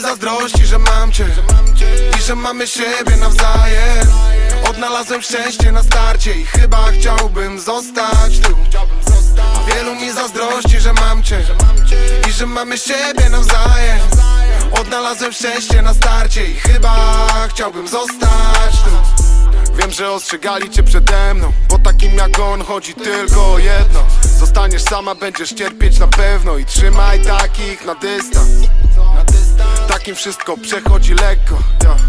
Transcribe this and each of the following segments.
zazdrości, że mam cię I że mamy siebie nawzajem. Odnalazłem szczęście na starcie I chyba chciałbym zostać tu. A wielu mi zazdrości, że mam cię I że mamy siebie nawzajem. Odnalazłem szczęście na starcie I chyba chciałbym zostać tu. Wiem, że ostrzegali cię przede mną Bo takim jak on chodzi tylko o jedno. Zostaniesz sama, będziesz cierpieć na pewno I trzymaj takich na dystans Takim wszystko przechodzi lekko.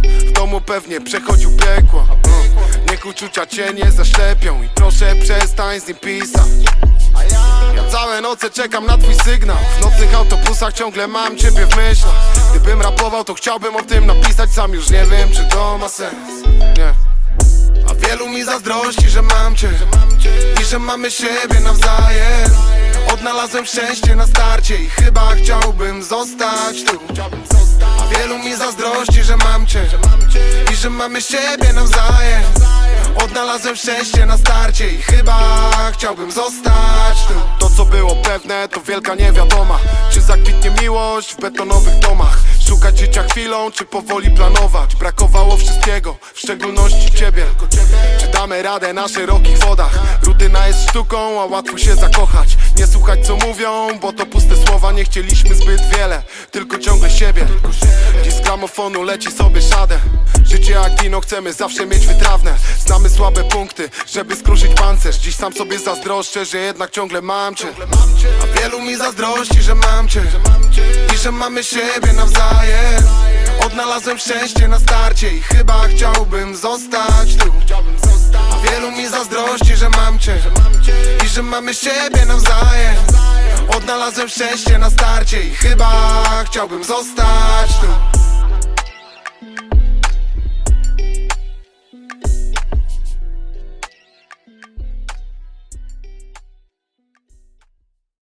W domu pewnie przechodził piekło no. Niech uczucia cię nie zaślepią I proszę przestań z nim pisać. Ja całe noce czekam na twój sygnał. W nocnych autobusach ciągle mam ciebie w myślach. Gdybym rapował to chciałbym o tym napisać Sam już nie wiem czy to ma sens. Nie. A wielu mi zazdrości, że mam cię I że mamy siebie nawzajem. Odnalazłem szczęście na starcie I chyba chciałbym zostać tu zazdrości, że mam cię. I że mamy siebie nawzajem. Odnalazłem szczęście na starcie I chyba chciałbym zostać tu. To co było pewne to wielka niewiadoma. Czy zakwitnie miłość w betonowych domach? Szukać życia chwilą, czy powoli planować? Brakowało wszystkiego, w szczególności ciebie damy radę na szerokich wodach. Rutyna jest sztuką, a łatwo się zakochać. Nie słuchać co mówią, bo to puste słowa Nie chcieliśmy zbyt wiele, tylko ciągle siebie. Dziś z gramofonu leci sobie szadę. Życie jak wino chcemy zawsze mieć wytrawne. Znamy słabe punkty, żeby skruszyć pancerz. Dziś sam sobie zazdroszczę, że jednak ciągle mam cię. A wielu mi zazdrości, że mam cię. I że mamy siebie nawzajem. Odnalazłem szczęście na starcie I chyba chciałbym zostać I że mamy siebie nawzajem. Odnalazłem szczęście na starcie I chyba chciałbym zostać tu